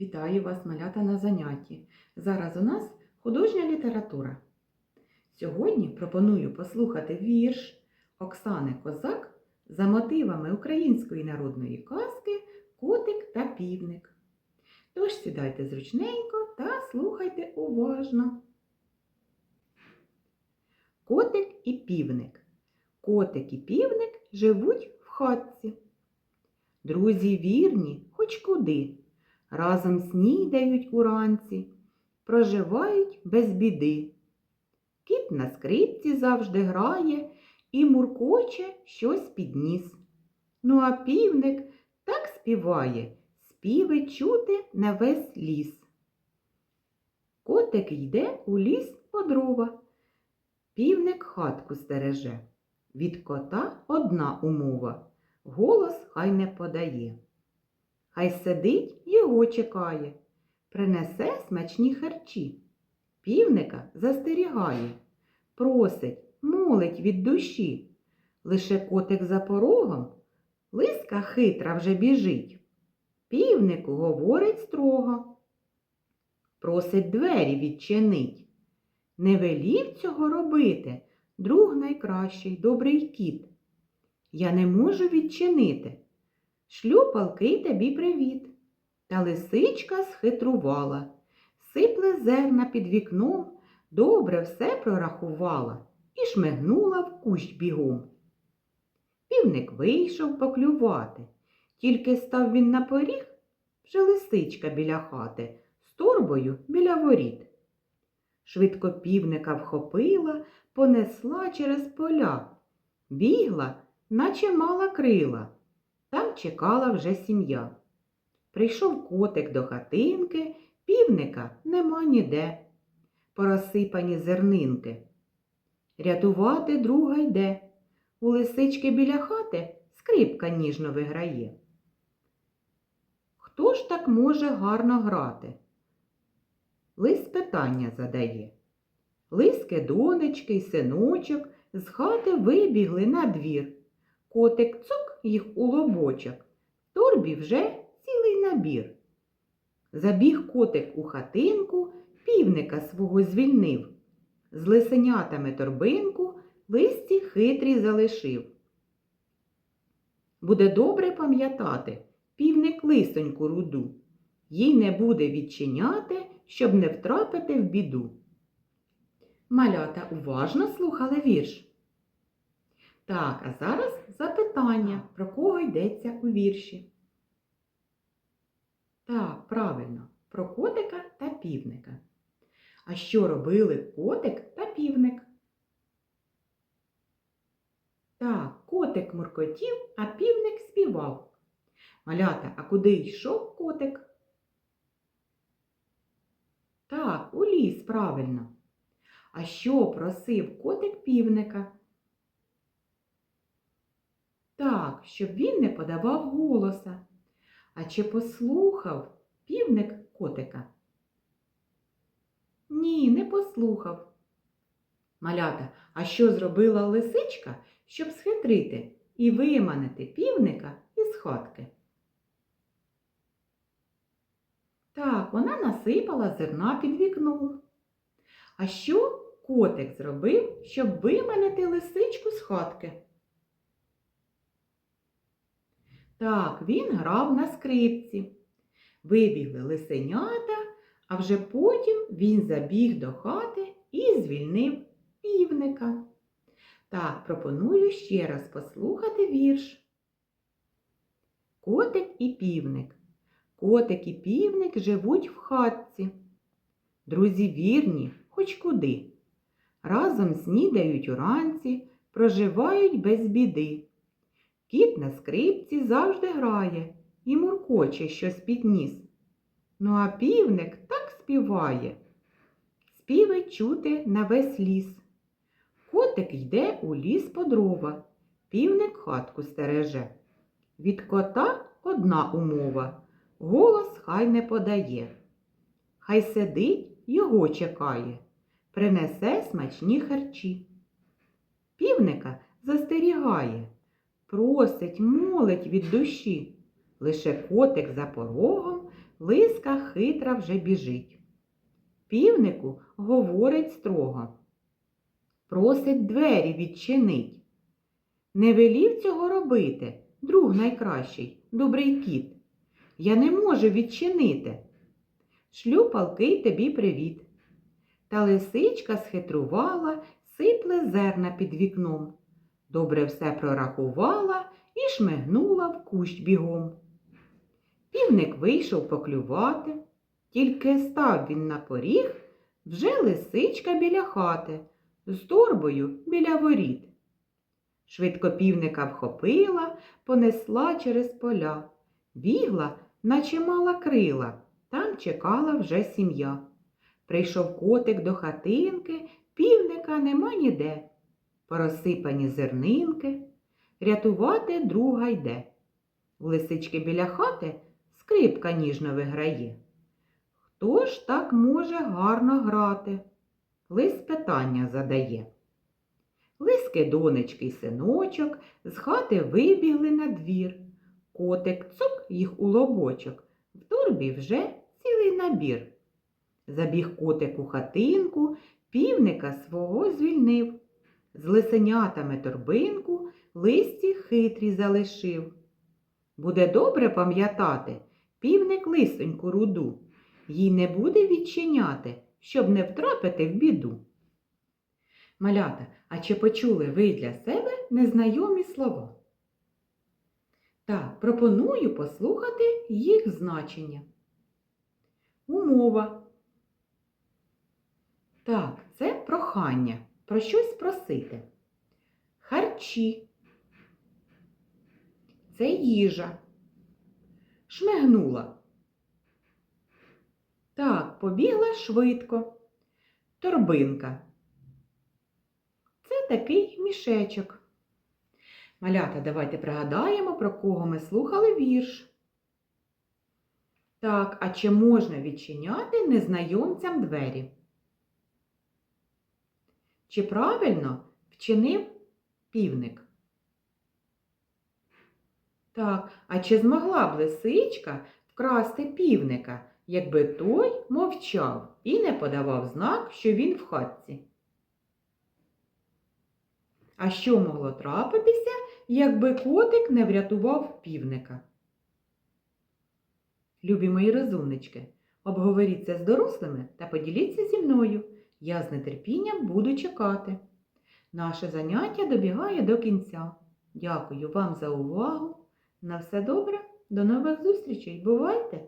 Вітаю вас, малята, на занятті. Зараз у нас художня література. Сьогодні пропоную послухати вірш Оксани Козак за мотивами української народної казки Котик та півник. Тож сідайте зручненько та слухайте уважно. Котик і півник. Котик і півник живуть в хатці. Друзі вірні, хоч куди. Разом снідають уранці, проживають без біди. Кіт на скрипці завжди грає і муркоче щось підніс. Ну а півник так співає, співи чути на весь ліс. Котик йде у ліс по дрова. Півник хатку стереже. Від кота одна умова голос хай не подає. Хай сидить, його чекає, принесе смачні харчі. Півника застерігає, просить, молить від душі. Лише котик за порогом, лиска хитра вже біжить. Півнику говорить строго. Просить двері відчинить. Не велів цього робити, друг найкращий, добрий кіт. Я не можу відчинити. Шлю палкий тобі привіт. Та лисичка схитрувала, сипле зерна під вікном, добре все прорахувала і шмигнула в кущ бігом. Півник вийшов поклювати, тільки став він на поріг, вже лисичка біля хати, з торбою біля воріт. Швидко півника вхопила, понесла через поля, бігла, наче мала крила. Там чекала вже сім'я. Прийшов котик до хатинки, півника нема ніде. Порозсипані зернинки. Рятувати друга йде. У лисички біля хати скрипка ніжно виграє. Хто ж так може гарно грати? Лис питання задає. Лиски донечки й синочок з хати вибігли на двір. Котик цук їх у лобочок, в торбі вже цілий набір. Забіг котик у хатинку, півника свого звільнив. З лисенятами торбинку листі хитрі залишив. Буде добре пам'ятати півник лисоньку руду. Їй не буде відчиняти, щоб не втрапити в біду. Малята уважно слухали вірш. Так, а зараз запитання, про кого йдеться у вірші. Так, правильно, про котика та півника. А що робили котик та півник? Так, котик муркотів, а півник співав. Малята, а куди йшов котик? Так, у ліс, правильно. А що просив котик півника? Так, щоб він не подавав голоса. А чи послухав півник котика? Ні, не послухав. Малята, а що зробила лисичка, щоб схитрити і виманити півника із хатки? Так, вона насипала зерна під вікном. А що котик зробив, щоб виманити лисичку з хатки? Так, він грав на скрипці. Вибігли лисенята, а вже потім він забіг до хати і звільнив півника. Так, пропоную ще раз послухати вірш. Котик і півник. Котик і півник живуть в хатці. Друзі вірні, хоч куди. Разом снідають уранці, проживають без біди. Кіт на скрипці завжди грає і муркоче щось підніс. Ну а півник так співає. Співи чути на весь ліс. Котик йде у ліс по дрова, півник хатку стереже. Від кота одна умова голос хай не подає. Хай сидить, його чекає, принесе смачні харчі. Півника застерігає просить, молить від душі. Лише котик за порогом лиска хитра вже біжить. Півнику говорить строго. Просить двері відчинить. Не велів цього робити, друг найкращий, добрий кіт. Я не можу відчинити. Шлю палкий тобі привіт. Та лисичка схитрувала, сипле зерна під вікном. Добре все прорахувала і шмигнула в кущ бігом. Півник вийшов поклювати, тільки став він на поріг, вже лисичка біля хати, з торбою біля воріт. Швидко півника вхопила, понесла через поля, бігла, наче мала крила, там чекала вже сім'я. Прийшов котик до хатинки, півника нема ніде. Порозсипані зернинки, рятувати друга йде. У лисички біля хати скрипка ніжно виграє. Хто ж так може гарно грати? Лис питання задає. Лиски донечки й синочок з хати вибігли на двір. Котик цук їх у лобочок, в торбі вже цілий набір. Забіг котик у хатинку, півника свого звільнив. З лисенятами торбинку листі хитрі залишив. Буде добре пам'ятати, півник лисоньку руду, їй не буде відчиняти, щоб не втрапити в біду. Малята, а чи почули ви для себе незнайомі слова? Так, пропоную послухати їх значення. Умова. Так, це прохання. Про щось просити. Харчі. Це їжа. Шмигнула. Так, побігла швидко. Торбинка. Це такий мішечок. Малята, давайте пригадаємо, про кого ми слухали вірш. Так, а чи можна відчиняти незнайомцям двері? Чи правильно вчинив півник? Так, а чи змогла б лисичка вкрасти півника, якби той мовчав і не подавав знак, що він в хатці? А що могло трапитися, якби котик не врятував півника? Любі мої розумнички, обговоріться з дорослими та поділіться зі мною. Я з нетерпінням буду чекати. Наше заняття добігає до кінця. Дякую вам за увагу. На все добре, до нових зустрічей. Бувайте!